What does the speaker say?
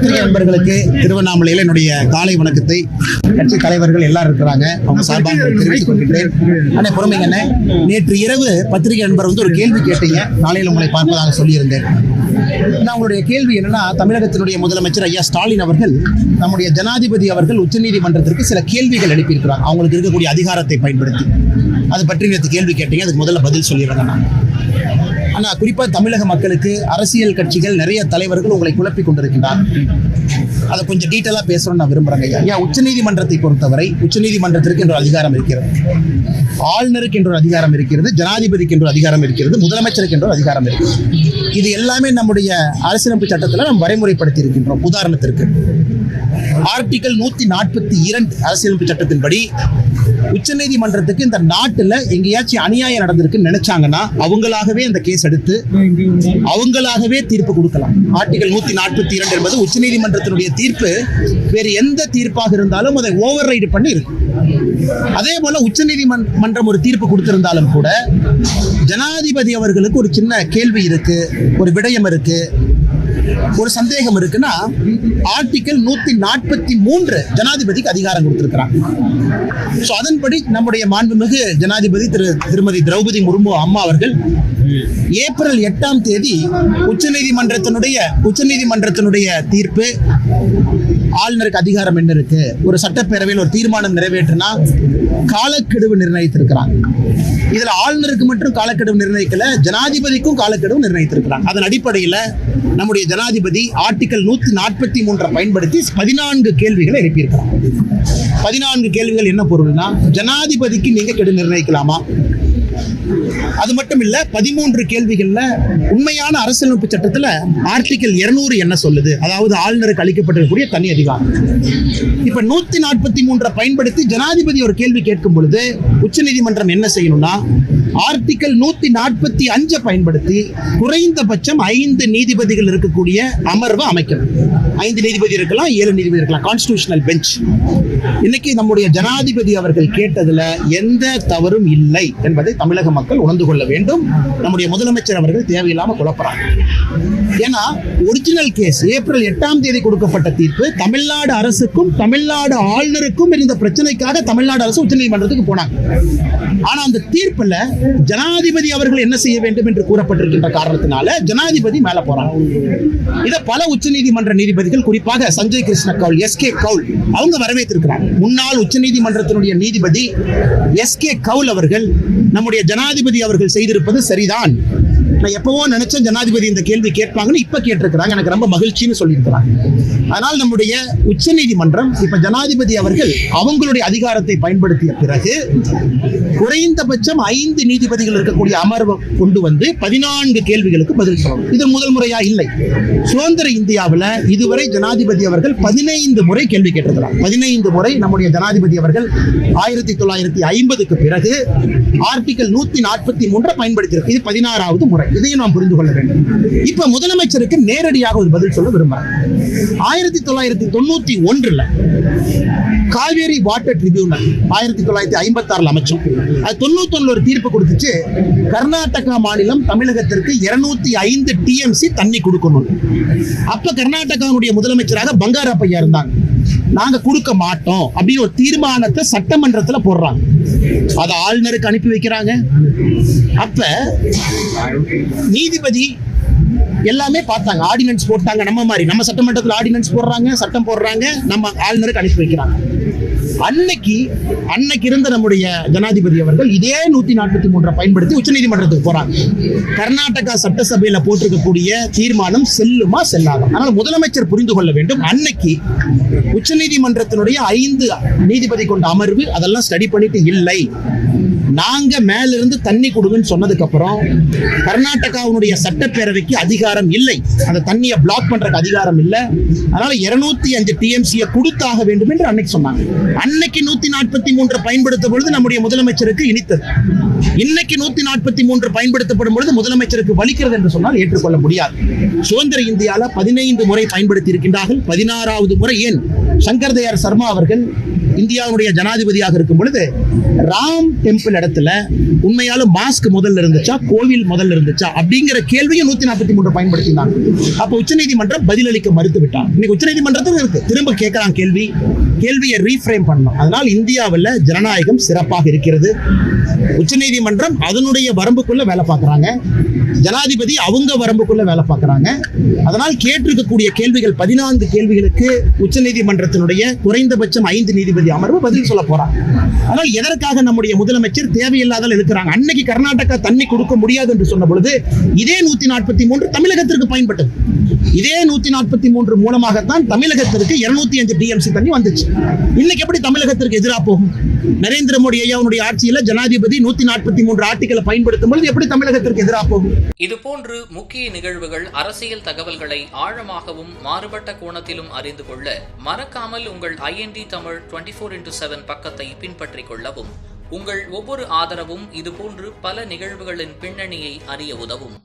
பத்திரிகை நண்பர்களுக்கு திருவண்ணாமலையில் என்னுடைய காலை வணக்கத்தை கட்சி தலைவர்கள் எல்லாரும் இருக்கிறாங்க. அவங்க சார்பாக தெரிவித்துக் கொள்கின்றேன். அண்ணே பொறுமைங்க அண்ணே. நேற்று இரவு பத்திரிகை நண்பர் வந்து ஒரு கேள்வி கேட்டீங்க. நாளையில் உங்களை பார்ப்பதாக சொல்லியிருந்தேன். நான் உங்களுடைய கேள்வி என்னன்னா தமிழகத்தினுடைய முதலமைச்சர் ஐயா ஸ்டாலின் அவர்கள் நம்முடைய ஜனாதிபதி அவர்கள் உச்சநீதிமன்றத்திற்கு சில கேள்விகள் அனுப்பியிருக்கிறார் அவங்களுக்கு இருக்கக்கூடிய அதிகாரத்தை பயன்படுத்தி. அது பற்றி நேற்று கேள்வி கேட்டீங்க. அதுக்கு முதல்ல பதில் சொல்லிடுறேன் நான் ஆனால் குறிப்பாக தமிழக மக்களுக்கு அரசியல் கட்சிகள் நிறைய தலைவர்கள் உங்களை குழப்பிக் கொண்டிருக்கின்றார். அதை கொஞ்சம் டீட்டெயிலாக பேசணும்னு நான் விரும்புகிறேங்க ஐயா. உச்சநீதிமன்றத்தை பொறுத்தவரை உச்சநீதிமன்றத்திற்கு என்ற அதிகாரம் இருக்கிறது. ஆளுநருக்கு என்ற ஒரு அதிகாரம் இருக்கிறது. ஜனாதிபதிக்கு என்ற அதிகாரம் இருக்கிறது. முதலமைச்சருக்கு என்ற அதிகாரம் இருக்கிறது. இது எல்லாமே நம்முடைய அரசியலமைப்பு சட்டத்தில் நாம் வரைமுறைப்படுத்தி இருக்கின்றோம் உதாரணத்திற்கு. ஆர்டிகல் நூத்தி நாற்பத்தி இரண்டு அரசியலமைப்பு சட்டத்தின்படி உச்சநீதிமன்றத்துக்கு இந்த நாட்டுல எங்கேயாச்சும் அநியாயம் நடந்திருக்குன்னு நினைச்சாங்கன்னா அவங்களாகவே அந்த கேஸ் எடுத்து அவங்களாகவே தீர்ப்பு கொடுக்கலாம். ஆர்டிகல் நூத்தி நாற்பத்தி இரண்டு என்பது உச்சநீதிமன்றத்தினுடைய தீர்ப்பு. வேறு எந்த தீர்ப்பாக இருந்தாலும் அதை ஓவர் ரைடு பண்ணி இருக்கும் அதே போல உச்சநீதிமன்றம் ஒரு தீர்ப்பு கொடுத்திருந்தாலும் கூட ஜனாதிபதி அவர்களுக்கு ஒரு சின்ன கேள்வி இருக்கு ஒரு விடயம் இருக்கு. ஒரு சந்தேகம் இருக்குன்னா ஆர்டிகல் நூத்தி நாற்பத்தி மூன்று ஜனாதிபதிக்கு அதிகாரம் கொடுத்திருக்கிறாங்க. ஸோ அதன்படி நம்முடைய மாண்புமிகு ஜனாதிபதி திரு திருமதி திரௌபதி முர்மு அம்மா அவர்கள் ஏப்ரல் எட்டாம் தேதி உச்சநீதிமன்றத்தினுடைய உச்சநீதிமன்றத்தினுடைய தீர்ப்பு ஆளுநருக்கு அதிகாரம் என்ன இருக்கு? ஒரு சட்டப்பேரவையில் ஒரு தீர்மானம் நிறைவேற்றினா காலக்கெடுவு நிர்ணயித்திருக்கிறாங்க. இதுல ஆளுநருக்கு மட்டும் காலக்கெடுவு நிர்ணயிக்கல ஜனாதிபதிக்கும் காலக்கெடுவு நிர்ணயித்திருக்கிறாங்க. அதன் அடிப்படையில் நம்முடைய ஜனாதிபதி ஆர்டிகல் நூத்தி நாற்பத்தி மூன்றை பயன்படுத்தி பதினான்கு கேள்விகளை எழுப்பியிருக்கிறாங்க பதினான்கு கேள்விகள் என்ன பொருள்னா ஜனாதிபதிக்கு நீங்க கெடு நிர்ணயிக்கலாமா? அது மட்டும் இல்ல பதிமூன்று கேள்விகள்ல உண்மையான அரசியலமைப்பு சட்டத்துல ஆர்டிகல் 200 என்ன சொல்லுது? அதாவது ஆளுநருக்கு அளிக்கப்பட்டிருக்கக்கூடிய தனி அதிகாரம். இப்ப நூத்தி நாற்பத்தி மூன்றை பயன்படுத்தி ஜனாதிபதி ஒரு கேள்வி கேட்கும் பொழுது உச்சநீதிமன்றம் என்ன செய்யணும்னா ஆர்டிகல் நூத்தி நாற்பத்தி அஞ்சை பயன்படுத்தி குறைந்தபட்சம் ஐந்து நீதிபதிகள் இருக்கக்கூடிய அமர்வை அமைக்கணும். ஐந்து நீதிபதி இருக்கலாம் ஏழு நீதிபதி இருக்கலாம். கான்ஸ்டியூஷனல் பெஞ்ச் இன்னைக்கு நம்முடைய ஜனாதிபதி அவர்கள் கேட்டதுல எந்த தவறும் இல்லை என்பதை தமிழக மக்கள் உணர்ந்து கொள்ள வேண்டும். நம்முடைய முதலமைச்சர் அவர்கள் தேவையில்லாமல் குழப்பறாங்க. ஏன்னா ஒரிஜினல் கேஸ் ஏப்ரல் எட்டாம் தேதி கொடுக்கப்பட்ட தீர்ப்பு தமிழ்நாடு அரசுக்கும் தமிழ்நாடு ஆளுநருக்கும் இருந்த பிரச்சனைக்காக தமிழ்நாடு அரசு உச்சநீதிமன்றத்துக்கு போனாங்க. ஆனா அந்த தீர்ப்புல ஜனாதிபதி அவர்கள் என்ன செய்ய வேண்டும் என்று கூறப்பட்டிருக்கின்ற காரணத்தினால ஜனாதிபதி மேல போறாங்க. இதை பல உச்சநீதிமன்ற நீதிபதிகள் குறிப்பாக சஞ்சய் கிருஷ்ண கவுல் எஸ் கே கவுல் அவங்க வரவேற்றிருக்கிறாங்க. முன்னாள் உச்சநீதிமன்றத்தினுடைய நீதிபதி எஸ் கே கவுல் அவர்கள் நம்முடைய ஜனாதிபதி அவர்கள் செய்திருப்பது சரிதான். நான் எப்பவோ நினைச்சேன் ஜனாதிபதி இந்த கேள்வி கேட்பாங்கன்னு இப்ப கேட்டிருக்கிறாங்க. எனக்கு ரொம்ப மகிழ்ச்சின்னு சொல்லியிருக்கிறாங்க. அதனால் நம்முடைய உச்சநீதிமன்றம் இப்ப ஜனாதிபதி அவர்கள் அவங்களுடைய அதிகாரத்தை பயன்படுத்திய பிறகு குறைந்தபட்சம் ஐந்து நீதிபதிகள் இருக்கக்கூடிய அமர்வை கொண்டு வந்து பதினான்கு கேள்விகளுக்கு பதில் சொல்லணும். இது முதல் முறையா? இல்லை. சுதந்திர இந்தியாவில் இதுவரை ஜனாதிபதி அவர்கள் பதினைந்து முறை கேள்வி கேட்டிருக்கிறார். பதினைந்து முறை நம்முடைய ஜனாதிபதி அவர்கள் ஆயிரத்தி தொள்ளாயிரத்தி ஐம்பதுக்கு பிறகு ஆர்டிகல் நூத்தி நாற்பத்தி மூன்றை பயன்படுத்தியிருக்கு இது பதினாறாவது முறை. இதையும் நாம் புரிந்து கொள்ள வேண்டும். இப்ப முதலமைச்சருக்கு நேரடியாக ஒரு பதில் சொல்ல விரும்புறேன். ஆயிரத்தி தொள்ளாயிரத்தி தொண்ணூத்தி ஒன்றுல காவேரி வாட்டர் ட்ரிபியூனல் ஆயிரத்தி தொள்ளாயிரத்தி ஐம்பத்தி ஆறுல அமைச்சோம். அது தொண்ணூத்தி ஒண்ணுல ஒரு தீர்ப்பு கொடுத்துச்சு. கர்நாடகா மாநிலம் தமிழகத்திற்கு இருநூத்தி ஐந்து டிஎம்சி தண்ணி கொடுக்கணும். அப்ப கர்நாடகாவுடைய முதலமைச்சராக பங்காரப்பையா இருந்தாங்க. நாங்க கொடுக்க மாட்டோம் அப்படின்னு ஒரு தீர்மானத்தை சட்டமன்றத்துல போடுறாங்க. அதை ஆளுநருக்கு அனுப்பி வைக்கிறாங்க. அப்ப நீதிபதி எல்லாமே பார்த்தாங்க. ஆர்டினன்ஸ் போட்டாங்க. நம்ம மாதிரி நம்ம சட்டமன்றத்தில் ஆர்டினன்ஸ் போடுறாங்க சட்டம் போடுறாங்க நம்ம ஆளுநருக்கு அனுப்பி வைக்கிறாங்க. அன்னைக்கு அன்னைக்கு இருந்த நம்முடைய ஜனாதிபதி அவர்கள் இதே நூத்தி நாற்பத்தி மூன்றை பயன்படுத்தி உச்சநீதிமன்றத்துக்கு போறாங்க. கர்நாடகா சட்டசபையில போட்டிருக்கக்கூடிய தீர்மானம் செல்லுமா செல்லாதா? ஆனால் முதலமைச்சர் புரிந்து கொள்ள வேண்டும். அன்னைக்கு உச்சநீதிமன்றத்தினுடைய ஐந்து நீதிபதி கொண்ட அமர்வு அதெல்லாம் ஸ்டடி பண்ணிட்டு இல்லை. நாங்க மேலிருந்து தண்ணி கொடுங்கன்னு சொன்னதுக்கு அப்புறம் கர்நாடகாவுடைய சட்டப்பேரவைக்கு அதிகாரம் இல்லை. அந்த தண்ணியை பிளாக் பண்றதுக்கு அதிகாரம் இல்லை. அதனால இருநூத்தி அஞ்சு டிஎம்சியை கொடுத்தாக வேண்டும் என்று அன்னைக்கு சொன்னாங்க. அன்னைக்கு நூத்தி நாற்பத்தி மூன்று பயன்படுத்த பொழுது நம்முடைய முதலமைச்சருக்கு இனித்தது. இன்னைக்கு நூத்தி நாற்பத்தி மூன்று பயன்படுத்தப்படும் பொழுது முதலமைச்சருக்கு வலிக்கிறது என்று சொன்னால் ஏற்றுக்கொள்ள முடியாது. சுதந்திர இந்தியாவில் பதினைந்து முறை பயன்படுத்தி இருக்கின்றார்கள் பதினாறாவது முறை ஏன்? சங்கர் தயார் சர்மா அவர்கள் இந்தியாவுடைய ஜனாதிபதியாக இருக்கும் பொழுது ராம் டெம்பிள் இடத்துல உண்மையாலும் மாஸ்க் முதல்ல இருந்துச்சா கோவில் முதல்ல இருந்துச்சா அப்படிங்கிற கேள்வியை நூத்தி நாற்பத்தி மூன்று பயன்படுத்தினாங்க. அப்ப உச்சநீதிமன்றம் பதிலளிக்க மறுத்து விட்டாங்க இன்னைக்கு உச்சநீதிமன்றத்தில் இருக்கு. திரும்ப கேட்கலாம் கேள்வி கேள்வியை ரீஃப்ரேம் பண்ணணும். அதனால் இந்தியாவில் ஜனநாயகம் சிறப்பாக இருக்கிறது. உச்சநீதிமன்றம் அதனுடைய வரம்புக்குள்ள வேலை பார்க்குறாங்க. ஜனாதிபதி அவங்க வரம்புக்குள்ள வேலை பார்க்குறாங்க. அதனால் கேட்டிருக்கக்கூடிய கேள்விகள் பதினான்கு கேள்விகளுக்கு உச்சநீதிமன்றத்தினுடைய குறைந்தபட்சம் ஐந்து நீதிபதி அமர்வு பதில் சொல்ல போறாங்க. ஆனால் எதற்காக நம்முடைய முதலமைச்சர் தேவையில்லாத இருக்கிறாங்க அன்னைக்கு கர்நாடகா தண்ணி கொடுக்க முடியாது என்று சொன்ன பொழுது இதே நூத்தி நாற்பத்தி மூன்று தமிழகத்திற்கு பயன்பட்டது. இதே நூத்தி நாற்பத்தி மூன்று மூலமாகத்தான் தமிழகத்திற்கு இருநூத்தி அஞ்சு டிஎம்சி தண்ணி வந்துச்சு. இன்னைக்கு எப்படி தமிழகத்திற்கு எதிராக போகும்? நரேந்திர மோடி ஐயாவுடைய ஆட்சியில ஜனாதிபதி நூத்தி நாற்பத்தி மூன்று ஆர்டிகளை பயன்படுத்தும் பொழுது எப்படி தமிழகத்திற்கு எதிராக போகும்? இதுபோன்று முக்கிய நிகழ்வுகள் அரசியல் தகவல்களை ஆழமாகவும் மாறுபட்ட கோணத்திலும் அறிந்து கொள்ள மறக்காமல் உங்கள் IND Tamil twenty four into seven பக்கத்தை பின்பற்றிக் கொள்ளவும். உங்கள் ஒவ்வொரு ஆதரவும் இதுபோன்று பல நிகழ்வுகளின் பின்னணியை அறிய உதவும்.